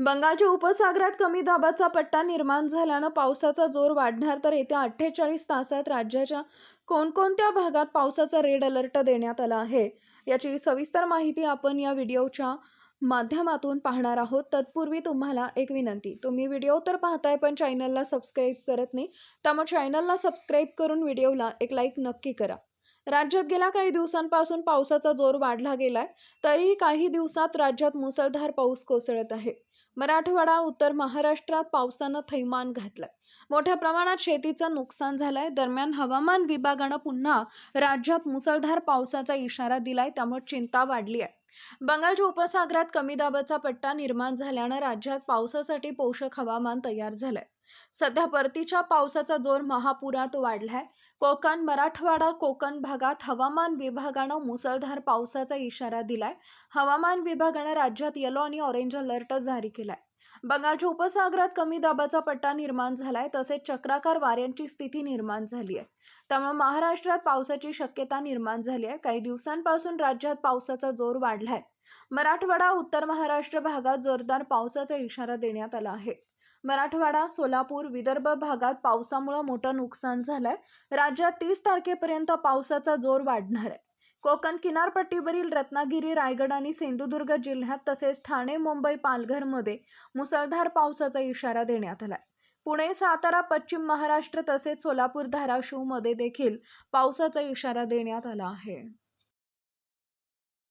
बंगालच्या उपसागरात कमी दाबाचा पट्टा निर्माण झाल्यानं पावसाचा जोर वाढणार तर येत्या अठ्ठेचाळीस तासात राज्याच्या कोणकोणत्या भागात पावसाचा रेड अलर्ट देण्यात आला आहे? याची सविस्तर माहिती आपण या व्हिडिओच्या माध्यमातून पाहणार आहोत. तत्पूर्वी तुम्हाला एक विनंती तुम्ही व्हिडिओ तर पाहताय पण चॅनलला सबस्क्राईब करत नाही त्यामुळे चॅनलला सबस्क्राईब करून व्हिडिओला एक लाईक नक्की करा. राज्यात गेल्या काही दिवसांपासून पावसाचा जोर वाढला गेलाय तरीही काही दिवसात राज्यात मुसळधार पाऊस कोसळत आहे. मराठवाडा उत्तर महाराष्ट्रात पावसानं थैमान घातलंय. मोठ्या प्रमाणात शेतीचं नुकसान झालंय. दरम्यान हवामान विभागानं पुन्हा राज्यात मुसळधार पावसाचा इशारा दिलाय त्यामुळे चिंता वाढली आहे बंगालच्या उपसागरात कमी दाबाचा पट्टा निर्माण झाल्यानं राज्यात पावसासाठी पोषक हवामान तयार झालंय. सध्या परतीच्या पावसाचा जोर महापुरात वाढलाय. कोकण मराठवाडा कोकण भागात हवामान विभागानं मुसळधार पावसाचा इशारा दिलाय. हवामान विभागानं राज्यात येलो आणि ऑरेंज अलर्ट जारी केलाय. बंगालच्या उपसागरात कमी दाबाचा पट्टा निर्माण झालाय तसेच चक्राकार वाऱ्यांची स्थिती निर्माण झाली आहे. त्यामुळे महाराष्ट्रात पावसाची शक्यता निर्माण झाली आहे. काही दिवसांपासून राज्यात पावसाचा जोर वाढलाय. मराठवाडा उत्तर महाराष्ट्र भागात जोरदार पावसाचा इशारा देण्यात आला आहे. मराठवाडा सोलापूर विदर्भ भागात पावसामुळं मोठं नुकसान झालंय. राज्यात तीस तारखेपर्यंत पावसाचा जोर वाढणार आहे कोकण किनारपट्टीवरील रत्नागिरी रायगड आणि सिंधुदुर्ग जिल्ह्यात तसेच ठाणे मुंबई पालघरमध्ये मुसळधार पावसाचा इशारा देण्यात आला पुणे सातारा पश्चिम महाराष्ट्र तसेच सोलापूर धाराशिवमध्ये देखील पावसाचा इशारा देण्यात आला आहे.